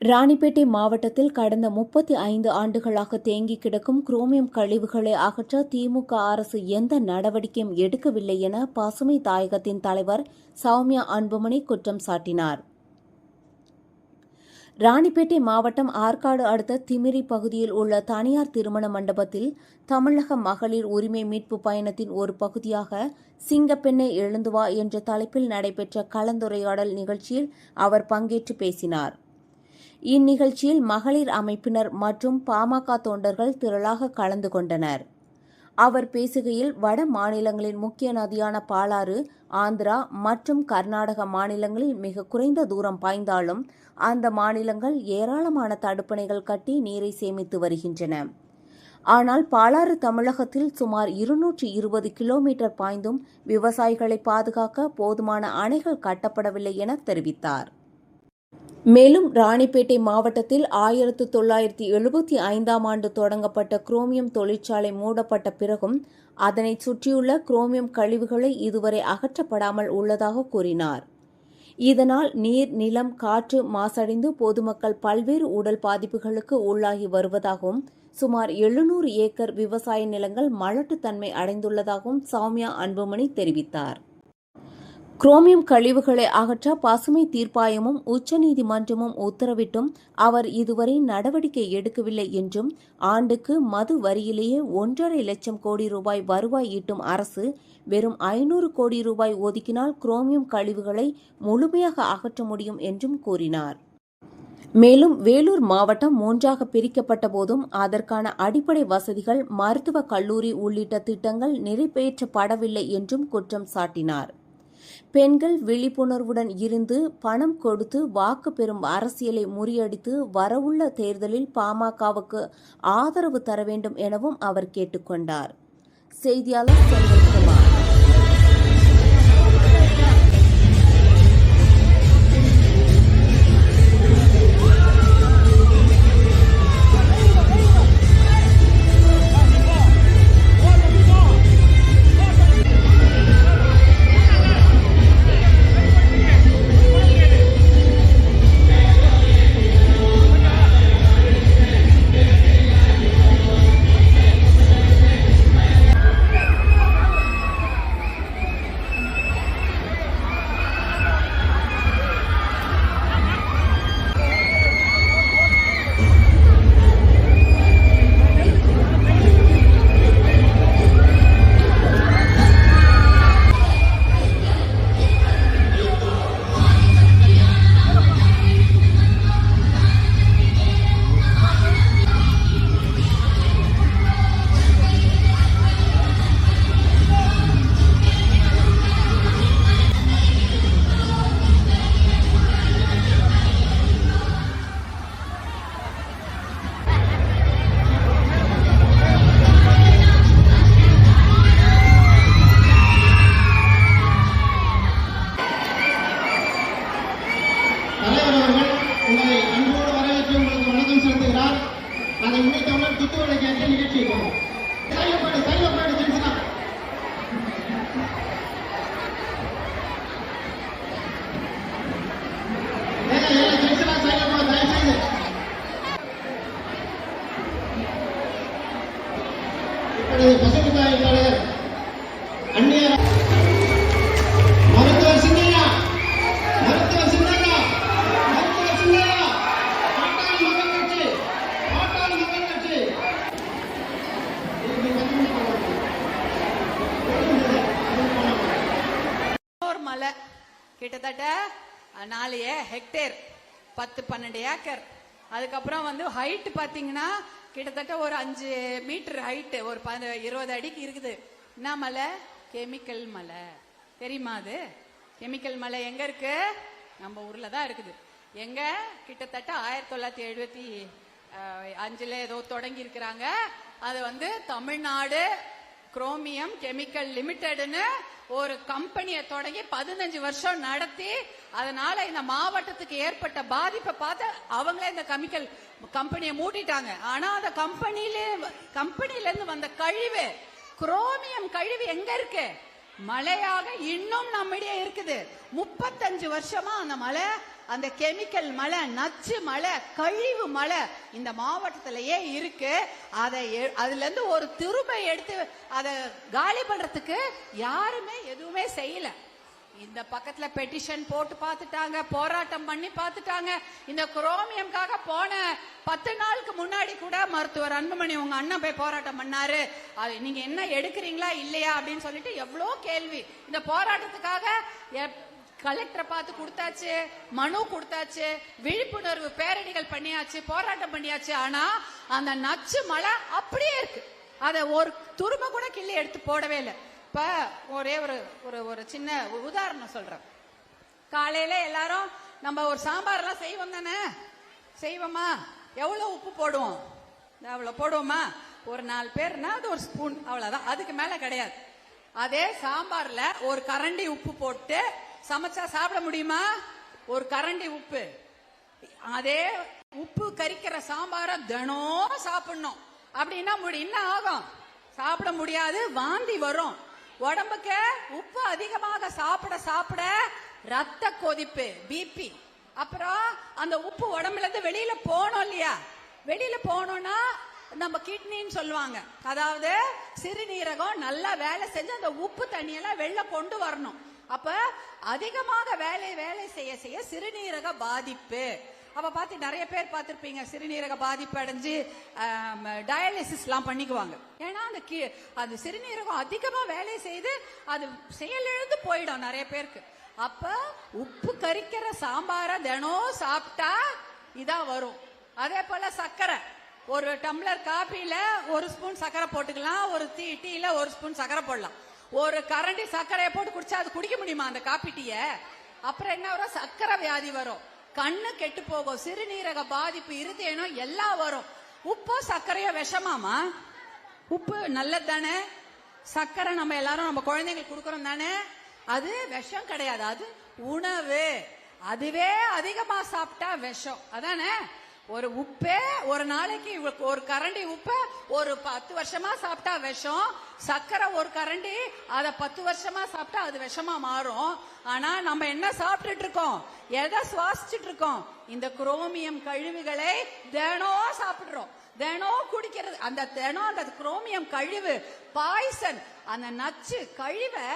ராணிப்பேட்டை மாவட்டத்தில் கடந்த முப்பத்தி ஐந்து ஆண்டுகளாக தேங்கி கிடக்கும் குரோமியம் கழிவுகளை அகற்ற திமுக அரசு எந்த நடவடிக்கையும் எடுக்கவில்லை என பசுமை தாயகத்தின் தலைவர் சௌமியா அன்புமணி குற்றம் சாட்டினார். ராணிப்பேட்டை மாவட்டம் ஆற்காடு அடுத்த திமிரி பகுதியில் உள்ள தனியார் திருமண மண்டபத்தில் தமிழக மகளிர் உரிமை மீட்பு பயணத்தின் ஒரு பகுதியாக சிங்கப்பெண்ணை எழுந்துவா என்ற தலைப்பில் நடைபெற்ற கலந்துரையாடல் நிகழ்ச்சியில் அவர் பங்கேற்று பேசினார். இந்நிகழ்ச்சியில் மகளிர் அமைப்பினர் மற்றும் பாமக தொண்டர்கள் திரளாக கலந்து கொண்டனர். அவர் பேசுகையில் வட மாநிலங்களின் முக்கிய நதியான பாலாறு ஆந்திரா மற்றும் கர்நாடக மாநிலங்களில் மிக குறைந்த தூரம் பாய்ந்தாலும் அந்த மாநிலங்கள் ஏராளமான தடுப்பணைகள் கட்டி நீரை சேமித்து வருகின்றன. ஆனால் பாலாறு தமிழகத்தில் சுமார் இருநூற்றி இருபது கிலோமீட்டர் பாய்ந்தும் விவசாயிகளை பாதுகாக்க போதுமான அணைகள் கட்டப்படவில்லை என தெரிவித்தார். மேலும் ராணிப்பேட்டை மாவட்டத்தில் ஆயிரத்து தொள்ளாயிரத்தி எழுபத்தி ஐந்தாம் ஆண்டு தொடங்கப்பட்ட குரோமியம் தொழிற்சாலை மூடப்பட்ட பிறகும் அதனை சுற்றியுள்ள குரோமியம் கழிவுகளை இதுவரை அகற்றப்படாமல் உள்ளதாக கூறினார். இதனால் நீர் நிலம் காற்று மாசடைந்து பொதுமக்கள் பல்வேறு உடல் பாதிப்புகளுக்கு உள்ளாகி வருவதாகவும் சுமார் எழுநூறு ஏக்கர் விவசாய நிலங்கள் மலட்டுத்தன்மை அடைந்துள்ளதாகவும் சௌமியா அன்புமணி தெரிவித்தார். குரோமியம் கழிவுகளை அகற்ற பசுமை தீர்ப்பாயமும் உச்சநீதிமன்றமும் உத்தரவிட்டும் அவர் இதுவரை நடவடிக்கை எடுக்கவில்லை என்றும் ஆண்டுக்கு மது வரியிலேயே ஒன்றரை லட்சம் கோடி ரூபாய் வருவாய் ஈட்டும் அரசு வெறும் ஐநூறு கோடி ரூபாய் ஒதுக்கினால் குரோமியம் கழிவுகளை முழுமையாக அகற்ற முடியும் என்றும் கூறினார். மேலும் வேலூர் மாவட்டம் மூன்றாக பிரிக்கப்பட்ட போதும் அதற்கான அடிப்படை வசதிகள் மருத்துவக் கல்லூரி உள்ளிட்ட திட்டங்கள் நிறைவேற்றப்படவில்லை என்றும் குற்றம் சாட்டினார். பெண்கள் விழிப்புணர்வுடன் இருந்து பணம் கொடுத்து வாக்கு பெறும் அரசியலை முறியடித்து வரவுள்ள தேர்தலில் பாமகவுக்கு ஆதரவு தர வேண்டும் எனவும் அவர் கேட்டுக்கொண்டார். செய்தியாளர் செந்தில்குமார். tutulad ஹெக்டேர் பத்து பன்னெண்டு ஏக்கர். அதுக்கப்புறம் வந்து ஹைட் பாத்தீங்கன்னா கிட்டத்தட்ட ஒரு அஞ்சு மீட்டர் ஹைட் ஒரு பத- இருபது அடிக்கு இருக்குது. என்ன மலை? கெமிக்கல் மலை. தெரியுமா அது? கெமிக்கல் மலை எங்க இருக்கு? நம்ம ஊர்ல தான் இருக்குது. எங்க? கிட்டத்தட்ட ஆயிரத்தி தொள்ளாயிரத்தி எழுபத்தி அஞ்சுல ஏதோ தொடங்கி இருக்கிறாங்க. அது வந்து தமிழ்நாடு குரோமியம் கெமிக்கல் லிமிடெட்னு ஒரு கம்பெனியை தொடங்கி பதினஞ்சு வருஷம் நடத்தி அதனால இந்த மாவட்டத்துக்கு ஏற்பட்ட பாதிப்பை பார்த்து அவங்களே இந்த கெமிக்கல் கம்பெனியை மூடிட்டாங்க. ஆனா அந்த கம்பெனில கம்பெனில இருந்து வந்த கழிவு குரோமியம் கழிவு எங்க இருக்கு? மழையாக இன்னும் நம்மிடையே இருக்குது. முப்பத்தஞ்சு வருஷமா அந்த மழை அந்த கெமிக்கல் மலை நச்சு மலை கழிவு மலை இந்த மாவட்டத்திலேயே இருக்கு. அதை எ- அதுல இருந்து ஒரு திரும்ப எடுத்து அதை காலி பண்றதுக்கு யாருமே எதுவுமே செய்யல. இந்த பக்கத்துல பெட்டிஷன் போட்டு பார்த்துட்டாங்க போராட்டம் பண்ணி பார்த்துட்டாங்க. இந்த குரோமியம்காக போன பத்து நாளுக்கு முன்னாடி கூட மருத்துவர் அன்புமணி உங்க அண்ணன் போய் போராட்டம் பண்ணாரு. நீங்க என்ன எடுக்கிறீங்களா இல்லையா அப்படின்னு சொல்லிட்டு எவ்வளோ கேள்வி. இந்த போராட்டத்துக்காக எப்- கலெக்டரை பார்த்து கொடுத்தாச்சு மனு கொடுத்தாச்சு விழிப்புணர்வு பேரணிகள் பண்ணியாச்சு போராட்டம் பண்ணியாச்சு. ஆனா அந்த நச்சு மழை அப்படியே இருக்கு. அதை ஒரு துரும்ப கூட கிள்ளி எடுத்து போடவே இல்லை. இப்ப ஒரே ஒரு ஒரு ஒரு சின்ன உதாரணம் சொல்றேன். காலையில எல்லாரும் நம்ம ஒரு சாம்பார்லாம் செய்வோம் தானே? செய்வோமா? எவ்வளவு உப்பு போடுவோம்? அவ்வளவு போடுவோமா? ஒரு நாலு பேர்னா அது ஒரு ஸ்பூன் அவ்வளவுதான். அதுக்கு மேல கிடையாது. அதே சாம்பார்ல ஒரு கரண்டி உப்பு போட்டு சமைச்சா சாப்பிட முடியுமா? ஒரு கரண்டி உப்பு. அதே உப்பு கறிக்கிற சாம்பார தினம் சாப்பிடணும். அப்படின்னா முடி என்ன ஆகும்? சாப்பிட முடியாது வாந்தி வரும். உடம்புக்கு உப்பு அதிகமாக சாப்பிட சாப்பிட ரத்த கொதிப்பு பிபி அப்புறம் அந்த உப்பு உடம்புல இருந்து வெளியில போனோம் இல்லையா? வெளியில போனோம்னா நம்ம கிட்னின்னு சொல்லுவாங்க. அதாவது சிறுநீரகம் நல்லா வேலை செஞ்சு அந்த உப்பு தண்ணியெல்லாம் வெளில கொண்டு வரணும். அப்ப அதிகமாக வேலை வேலை செய்ய செய்ய சிறுநீரக பாதிப்பு. அப்ப பார்த்து நிறைய பேர் பார்த்திருப்பீங்க சிறுநீரக பாதிப்பு அடைஞ்சு டயாலிசிஸ் எல்லாம் பண்ணிக்குவாங்க. ஏன்னா அந்த கீ- அந்த சிறுநீரகம் அதிகமா வேலை செய்து அது செயலிழந்து போயிடும் நிறைய பேருக்கு. அப்ப உப்பு கறிக்கிற சாம்பார தினம் சாப்பிட்டா இதான் வரும். அதே போல சர்க்கரை. ஒரு டம்ளர் காப்பியில ஒரு ஸ்பூன் சர்க்கரை போட்டுக்கலாம் ஒரு டீ டீல ஒரு ஸ்பூன் சர்க்கரை போடலாம். ஒரு கரண்டி சர்க்கரையை போட்டு குடிச்சா அது குடிக்க முடியுமா அந்த காப்பிட்டிய? அப்புறம் என்ன வரும்? சர்க்கரை வியாதி வரும். கண்ணு கெட்டு போகும். சிறுநீரக பாதிப்பு இருதயம் எல்லாம் வரும். உப்போ சர்க்கரையோ விஷமாமா? உப்பு நல்லது தானே சர்க்கரை நம்ம எல்லாரும் நம்ம குழந்தைங்களுக்கு கொடுக்கறோம் தானே? அது விஷம் கிடையாது. அது உணவு. அதுவே அதிகமா சாப்பிட்டா விஷம். அதானே? ஒரு உப்பே ஒரு நாளைக்கு ஒரு கரண்டி உப்பை ஒரு பத்து வருஷமா சாப்பிட்டா விஷம் சர்க்கரை ஒரு கரண்டி அதை பத்து வருஷமா சாப்பிட்டா அது விஷமா மாறும். ஆனா நம்ம என்ன சாப்பிட்டுட்டு இருக்கோம்? எதை சுவாசிச்சுட்டு இருக்கோம்? இந்த குரோமியம் கழிவுகளை தினம் சாப்பிடுறோம். தினம் குடிக்கிறது. அந்த தினம் அந்த குரோமியம் கழிவு பாய்சன் அந்த நச்சு கழிவை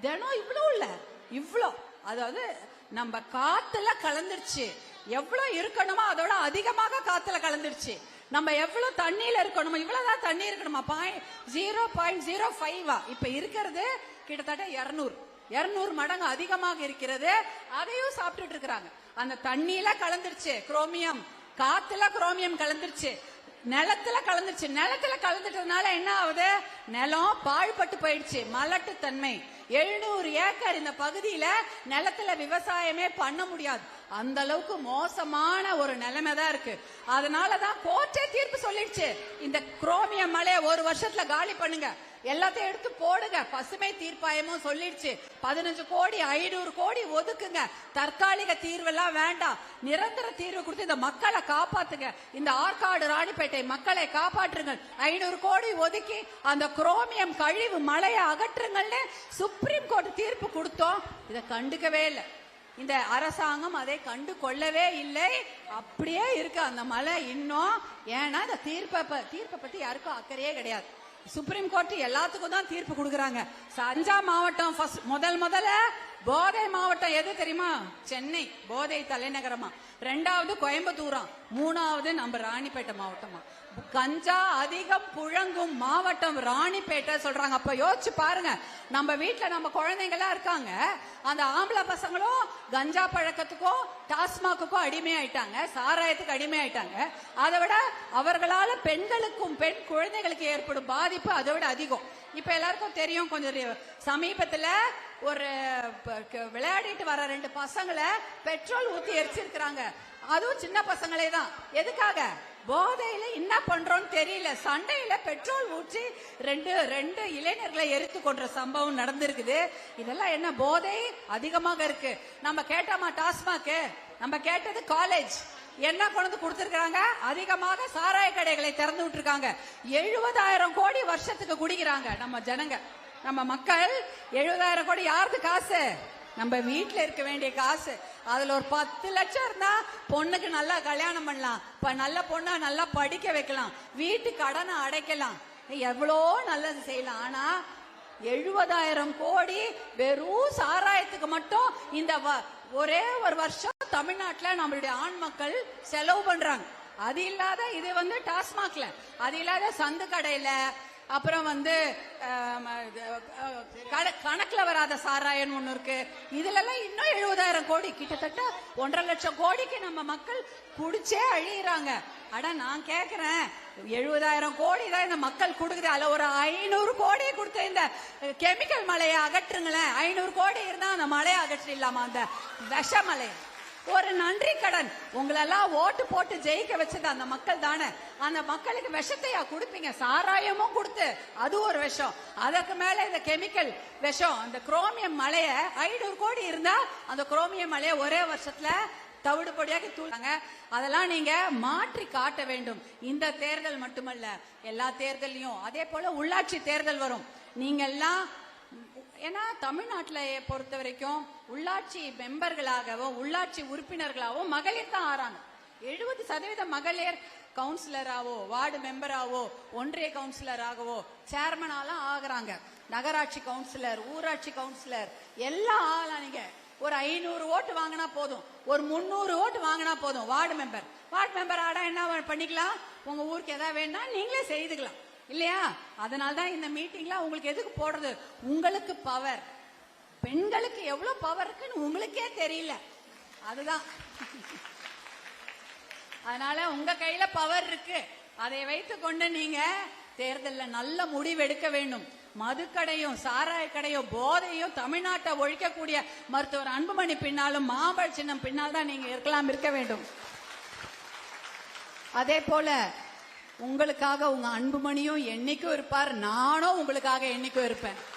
தினம் இவ்வளோ இல்ல. இவ்வளோ. அதாவது நம்ம காத்துல கலந்துருச்சு. எவ்வளவு இருக்கணுமோ அதோட அதிகமாக காத்துல கலந்துருச்சு. நம்ம எவ்வளவு தண்ணியில இருக்கணுமோ இவ்வளவுதான் தண்ணி இருக்கணுமா? பாயிண்ட் ஜீரோ பாயிண்ட் ஜீரோ ஃபைவா இப்ப இருக்கிறது கிட்டத்தட்ட இருநூறு. இருநூறு மடங்கு அதிகமாக இருக்கிறது. அதையும் சாப்பிட்டுட்டு இருக்கிறாங்க. அந்த தண்ணியில கலந்துருச்சு. குரோமியம் காத்துல குரோமியம் கலந்துருச்சு. நிலத்துல கலந்துருச்சு. நிலத்துல கலந்துட்டதுனால என்ன ஆகுது? நிலம் பாழ்பட்டு போயிடுச்சு. மலட்டு தன்மை எழுநூறு ஏக்கர் இந்த பகுதியில நிலத்துல விவசாயமே பண்ண முடியாது. அந்த அளவுக்கு மோசமான ஒரு நிலைமை தான் இருக்கு. அதனாலதான் கோர்ட்டே தீர்ப்பு சொல்லிடுச்சு. இந்த குரோமியம் மலையை ஒரு வருஷத்துல காலி பண்ணுங்க. எல்லாத்தையும் எடுத்து போடுங்க. பசுமை தீர்ப்பாயமும் சொல்லிடுச்சு. பதினஞ்சு கோடி ஐநூறு கோடி ஒதுக்குங்க. தற்காலிக தீர்வெல்லாம் வேண்டாம். நிரந்தர தீர்வு கொடுத்து இந்த மக்களை காப்பாத்துங்க. இந்த ஆற்காடு ராணிப்பேட்டை மக்களை காப்பாற்றுங்கள். ஐநூறு கோடி ஒதுக்கி அந்த குரோமியம் கழிவு மலையை அகற்றுங்கள்னு சுப்ரீம் கோர்ட் தீர்ப்பு கொடுத்தோம். இதை கண்டுக்கவே இல்லை. இந்த அரசாங்கம் அதை கண்டு கொள்ளவே இல்லை. அப்படியே இருக்கு அந்த மலை இன்னும். ஏன்னா இந்த தீர்ப்பை ப- தீர்ப்பை பத்தி யாருக்கும் அக்கறையே கிடையாது. சுப்ரீம் கோர்ட் எல்லாத்துக்கும் தான் தீர்ப்பு கொடுக்கறாங்க. சஞ்சா மாவட்டம் முதல் முதல்ல போதை மாவட்டம் எது தெரியுமா? சென்னை போதை தலைநகரமா. ரெண்டாவது கோயம்புத்தூரா. மூணாவது நம்ம ராணிப்பேட்டை மாவட்டமா. கஞ்சா அதிகம் புழங்கும் மாவட்டம் ராணிப்பேட்டை சொல்றாங்க. அப்ப யோசிச்சு பாருங்க. நம்ம வீட்டுல நம்ம குழந்தைங்களா இருக்காங்க. அந்த ஆம்பளை பசங்களும் கஞ்சா பழக்கத்துக்கும் டாஸ்மாக்குக்கும் அடிமையாயிட்டாங்க. சாராயத்துக்கு அடிமையாயிட்டாங்க. அதை விட அவர்களால பெண்களுக்கும் பெண் குழந்தைகளுக்கு ஏற்படும் பாதிப்பு அதை விட அதிகம். இப்ப எல்லாருக்கும் தெரியும். கொஞ்சம் சமீபத்துல ஒரு விளையாடிட்டு வர ரெண்டு பசங்களை பெட்ரோல் ஊத்தி எரிச்சிருக்கிறாங்க. அதுவும் சின்ன பசங்களே தான். எதுக்காக? போதையில என்ன பண்றோம்னு தெரியல. சண்டையில பெட்ரோல் ஊற்றி ரெண்டு ரெண்டு இளைஞர்களை எரித்து கொன்ற சம்பவம் நடந்திருக்குது. இதெல்லாம் என்ன போதை? அதிகமாக இருக்கு. நம்ம கேட்டோமா டாஸ்மாக்கு? நம்ம கேட்டது காலேஜ் என்ன கொண்டு வந்து கொடுத்திருக்காங்க அதிகமாக சாராய கடைகளை திறந்து விட்டுருக்காங்க. எழுபதாயிரம் கோடி வருஷத்துக்கு குடிக்கிறாங்க நம்ம ஜனங்க. நம்ம மக்கள் எழுபதாயிரம் கோடி யாருக்கு காசு? நம்ம வீட்டில் இருக்க வேண்டிய காசு. அதுல ஒரு பத்து லட்சம் இருந்தா பொண்ணுக்கு நல்லா கல்யாணம் பண்ணலாம். இப்ப நல்ல பொண்ணா நல்லா படிக்க வைக்கலாம். வீட்டு கடனை அடைக்கலாம். எவ்வளோ நல்லது செய்யலாம். ஆனா எழுபதாயிரம் கோடி வெறும் சாராயத்துக்கு மட்டும் இந்த வ- ஒரே ஒரு வருஷம் தமிழ்நாட்டுல நம்மளுடைய ஆண் மக்கள் செலவு பண்றாங்க. அது இல்லாத இது வந்து டாஸ்மாக்ல. அது இல்லாத சந்து கடையில அப்புறம் வந்து கண- கணக்குல வராத சாராயன் ஒண்ணு இருக்கு. இதுல எல்லாம் இன்னும் எழுபதாயிரம் கோடி. கிட்டத்தட்ட ஒன்றரை லட்சம் கோடிக்கு நம்ம மக்கள் குடிச்சே அழியிறாங்க. அட நான் கேக்குறேன். எழுபதாயிரம் கோடி தான் இந்த மக்கள் கொடுக்குது. அதுல ஒரு ஐநூறு கோடி கொடுத்த இந்த கெமிக்கல் மலையை அகற்றுங்களேன். ஐநூறு கோடி இருந்தா அந்த மலையை அகற்றிடலாமா? அந்த விஷ ஒரு நன்றி கடன். உங்களெல்லாம் ஓட்டு போட்டு ஜெயிக்க வச்சது அந்த மக்கள் தானே. அந்த மக்களுக்கு விஷத்தையா கொடுப்பீங்க? சாராயமும் கொடுத்து. அது ஒரு விஷம். அதற்கு மேல இந்த கெமிக்கல் விஷம் அந்த குரோமியம் மலைய ஐநூறு கோடி இருந்தா அந்த குரோமியம் மலைய ஒரே வருஷத்துல தவிடு பொடியாக்கி தூளாங்க. அதெல்லாம் நீங்க மாற்றி காட்ட வேண்டும். இந்த தேர்தல் மட்டுமல்ல எல்லா தேர்தலையும் அதே போல உள்ளாட்சி தேர்தல் வரும். நீங்க எல்லாம் ஏன்னா தமிழ்நாட்டில் பொறுத்த வரைக்கும் உள்ளாட்சி மெம்பர்களாகவும் உள்ளாட்சி உறுப்பினர்களாகவும் மகளிர் தான் ஆறாங்க. எழுபது சதவீத மகளிர் கவுன்சிலராவோ வார்டு மெம்பராவோ ஒன்றிய கவுன்சிலராகவோ சேர்மனாலாம் ஆகுறாங்க. நகராட்சி கவுன்சிலர் ஊராட்சி கவுன்சிலர் எல்லாம் ஆகலாம் நீங்க ஒரு ஐநூறு ஓட்டு வாங்கினா போதும். ஒரு முந்நூறு ஓட்டு வாங்கினா போதும் வார்டு மெம்பர். வார்டு மெம்பர் ஆடா என்ன பண்ணிக்கலாம்? உங்க ஊருக்கு எதாவது வேணா நீங்களே செய்துக்கலாம். இல்லையா? அதனால தான் இந்த மீட்டிங்ல உங்களுக்கு எதுக்கு போடுறது? உங்களுக்கு பவர் பெண்களுக்கு எவ்வளவு பவர் இருக்குன்னு உங்களுக்கே தெரியல. அதுதான். அதனால உங்க கையில பவர் இருக்கு. அதை வைத்து கொண்டு நீங்க தேர்தல்ல நல்ல முடிவு எடுக்க வேண்டும். மதுக்கடையும் சாராய கடையும் போதையும் தமிழ்நாட்டை ஒழிக்கக்கூடிய மருத்துவர் அன்புமணி பின்னாலும் மாம்பழ சின்னம் பின்னால் தான் நீங்க இருக்கலாம் இருக்க வேண்டும். அதே போல உங்களுக்காக உங்க அன்புமணியும் என்னைக்கும் இருப்பார். நானும் உங்களுக்காக என்னைக்கும் இருப்பேன்.